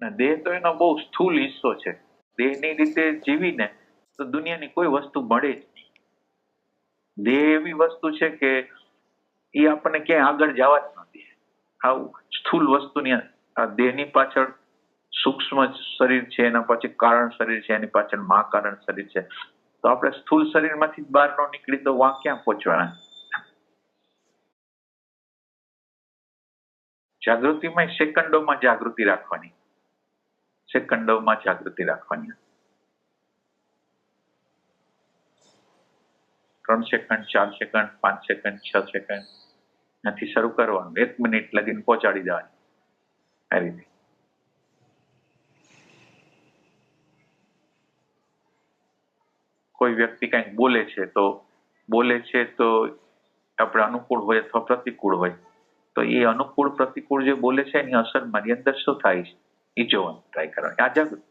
અને દેહ તો એનો બહુ સ્થૂલ હિસ્સો છે. દેહની રીતે જીવીને તો દુનિયાની કોઈ વસ્તુ મળે જ નહીં. દેહ એવી વસ્તુ છે કે એ આપણને ક્યાંય આગળ જવા જ નથી આવું સ્થૂલ વસ્તુની આ દેહની પાછળ સૂક્ષ્મ શરીર છે, એના પછી કારણ શરીર છે, એની પાછળ મહાકારણ શરીર છે. તો આપણે સ્થૂલ શરીરમાંથી જ બહાર ન નીકળી તો વાં ક્યાં પહોંચવાના? જાગૃતિમાં સેકન્ડોમાં જાગૃતિ રાખવાની. સેકન્ડોમાં જાગૃતિ રાખવાની. ત્રણ સેકન્ડ, ચાર સેકન્ડ, પાંચ સેકન્ડ, છ સેકન્ડ. ત્યાંથી શરૂ કરવાનું. એક મિનિટ લગીને પહોંચાડી દેવાની. આ રીતે. કોઈ વ્યક્તિ કંઈક બોલે છે, તો બોલે છે તો આપણે અનુકૂળ હોય અથવા પ્રતિકૂળ હોય. તો એ અનુકૂળ, પ્રતિકૂળ જે બોલે છે એની અસર મારી અંદર શું થાય છે? એ જોવાનું ટ્રાય કરવાની આ જાગૃતિ હા